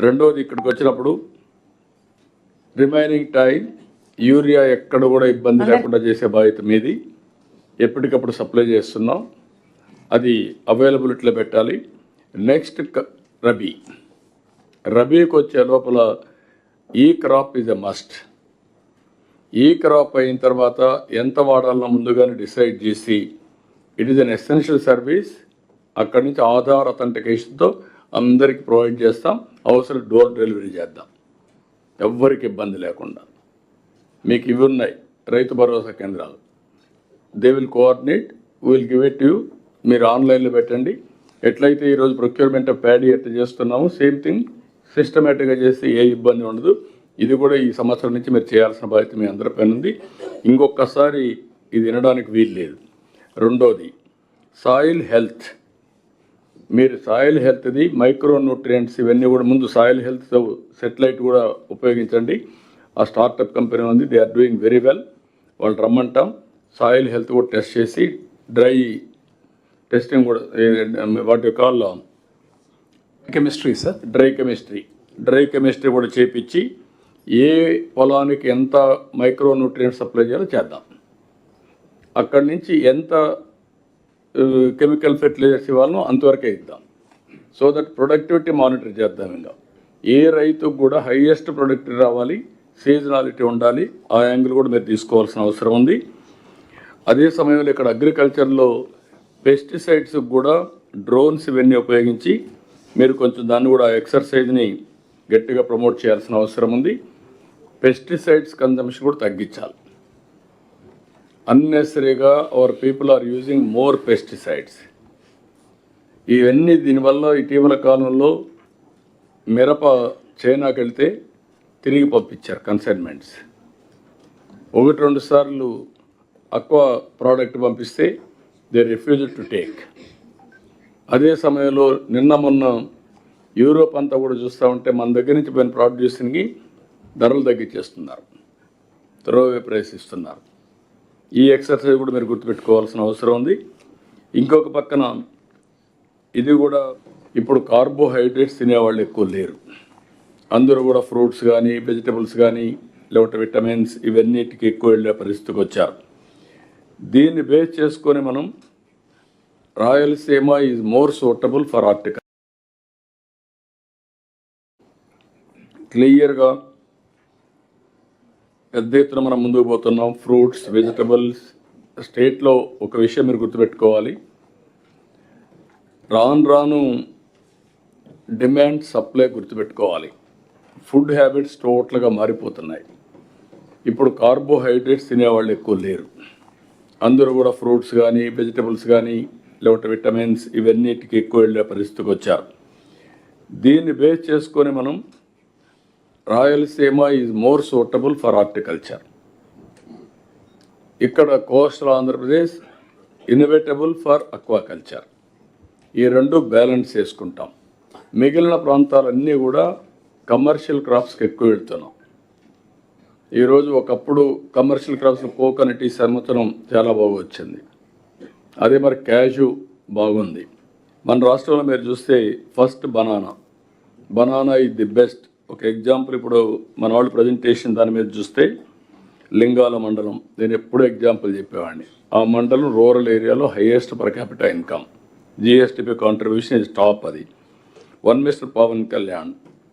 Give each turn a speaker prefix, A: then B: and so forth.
A: రెండోది ఇక్కడికి వచ్చినప్పుడు రిమైనింగ్ టైం యూరియా ఎక్కడ కూడా ఇబ్బంది లేకుండా చేసే బాధ్యత మీది. ఎప్పటికప్పుడు సప్లై చేస్తున్నాం. అది అవైలబిలిటీలో పెట్టాలి. నెక్స్ట్ క- రబీ. రబీకి వచ్చే లోపల ఈ క్రాప్ ఈజ్ ఎ మస్ట్. ఈ క్రాప్ అయిన తర్వాత ఎంత వాడాలన్నా ముందుగానే డిసైడ్ చేసి it is an essential service. అక్కడి నుంచి ఆధార్ అథెంటికేషన్తో అందరికి ప్రొవైడ్ చేస్తాం. అవసరం డోర్ డెలివరీ చేద్దాం. ఎవ్వరికి ఇబ్బంది లేకుండా. మీకు ఇవి ఉన్నాయి. రైతు భరోసా కేంద్రాలు. They will coordinate will give it you మీరు ఆన్లైన్లో పెట్టండి. ఎట్లయితే ఈరోజు ప్రొక్యూర్మెంట్ ఆఫ్ ప్యాడీ ఎట్లా చేస్తున్నామో సేమ్ థింగ్ సిస్టమేటిక్గా చేస్తే ఏ ఇబ్బంది ఉండదు. ఇది కూడా ఈ సంవత్సరం నుంచి మీరు చేయాల్సిన బాధ్యత మీ అందరిపైన ఉంది. ఇంకొకసారి ఇది వినడానికి వీలు లేదు. రెండోది సాయిల్ హెల్త్ మీరు సాయిల్ హెల్త్ది మైక్రో న్యూట్రియంట్స్ ఇవన్నీ కూడా ముందు సాయిల్ హెల్త్ సెటిలైట్ కూడా ఉపయోగించండి. ఆ స్టార్టప్ కంపెనీ ఉంది they are doing very well వాళ్ళు రమ్మంటాం. సాయిల్ హెల్త్ కూడా టెస్ట్ చేసి డ్రై టెస్టింగ్ కూడా వాటి call
B: chemistry sir
A: dry chemistry dry chemistry కూడా చేపించి ఏ పొలానికి ఎంత మైక్రో న్యూట్రియంట్ సప్లై చేయాలో చేద్దాం. అక్కడి నుంచి ఎంత కెమికల్ ఫెర్టిలైజర్స్ ఇవ్వాలనో అంతవరకే ఇద్దాం. సో దట్ ప్రొడక్టివిటీ మానిటర్ చేద్దాం ఇంకా. ఏ రైతుకు కూడా హైయెస్ట్ ప్రొడక్టివిటీ రావాలి సీజనాలిటీ ఉండాలి ఆ యాంగిల్ కూడా మీరు తీసుకోవాల్సిన అవసరం ఉంది. అదే సమయంలో ఇక్కడ అగ్రికల్చర్లో పెస్టిసైడ్స్ కూడా డ్రోన్స్ ఇవన్నీ ఉపయోగించి మీరు కొంచెం దాన్ని కూడా ఎక్సర్సైజ్ని గట్టిగా ప్రమోట్ చేయాల్సిన అవసరం ఉంది. పెస్టిసైడ్స్ కన్జంప్షన్ కూడా తగ్గించాలి. అన్నెసరీగా our people are using more pesticides ఇవన్నీ దీనివల్ల ఇటీవల కాలంలో మిరప చైనాకి వెళ్తే తిరిగి పంపించారు కన్సైన్మెంట్స్ ఒకటి రెండు సార్లు అక్వా ప్రోడక్ట్ పంపిస్తే దే రిఫ్యూజ్ టు టేక్ అదే సమయంలో నిన్న మొన్న యూరోప్ అంతా కూడా చూస్తూ ఉంటే మన దగ్గర నుంచి పోయిన ప్రొడ్యూసింగ్కి ధరలు తగ్గించేస్తున్నారు. త్రోవే ప్రైస్ ఇస్తున్నారు ఈ ఎక్సర్సైజ్ కూడా మీరు గుర్తుపెట్టుకోవాల్సిన అవసరం ఉంది. ఇంకొక పక్కన ఇది కూడా ఇప్పుడు కార్బోహైడ్రేట్స్ తినేవాళ్ళు ఎక్కువ లేరు. అందరూ కూడా ఫ్రూట్స్ కానీ వెజిటబుల్స్ కానీ లేకపోతే విటమిన్స్ ఇవన్నిటికి ఎక్కువ వెళ్ళే పరిస్థితికి వచ్చారు. దీన్ని బేస్ చేసుకొని మనం Rayalaseema is more suitable for article. క్లియర్గా పెద్ద ఎత్తున మనం ముందుకు పోతున్నాం. ఫ్రూట్స్ వెజిటబుల్స్ స్టేట్లో ఒక విషయం మీరు గుర్తుపెట్టుకోవాలి. రాను రాను డిమాండ్ సప్లై గుర్తుపెట్టుకోవాలి. ఫుడ్ హ్యాబిట్స్ టోటల్గా మారిపోతున్నాయి. ఇప్పుడు కార్బోహైడ్రేట్స్ తినేవాళ్ళు ఎక్కువ లేరు. అందరూ కూడా ఫ్రూట్స్ కానీ వెజిటబుల్స్ కానీ లేకపోతే విటమిన్స్ ఇవన్నిటికి ఎక్కువ వెళ్ళే పరిస్థితికి వచ్చారు. దీన్ని బేస్ చేసుకొని మనం Rayalaseema is more suitable for horticulture ఇక్కడ coastal Andhra Pradesh innovatable for aquaculture ఈ రెండు బ్యాలెన్స్ చేసుకుంటాం. మిగిలిన ప్రాంతాలన్నీ కూడా కమర్షియల్ క్రాప్స్కి ఎక్కువ వెళ్తున్నాం. ఈరోజు ఒకప్పుడు కమర్షియల్ క్రాప్స్ కోకోనట్ ఈ సంవత్సరం చాలా బాగా వచ్చింది. అదే మరి క్యాషు బాగుంది. మన రాష్ట్రంలో మీరు చూస్తే first banana banana is the best ఒక ఎగ్జాంపుల్ ఇప్పుడు మన వాళ్ళు ప్రజెంటేషన్ దాని మీద చూస్తే లింగాల మండలం. నేను ఎప్పుడూ ఎగ్జాంపుల్ చెప్పేవాడిని. ఆ మండలం రూరల్ ఏరియాలో highest per capital income GSTP contribution is top అది. One mister Pawan Kalyan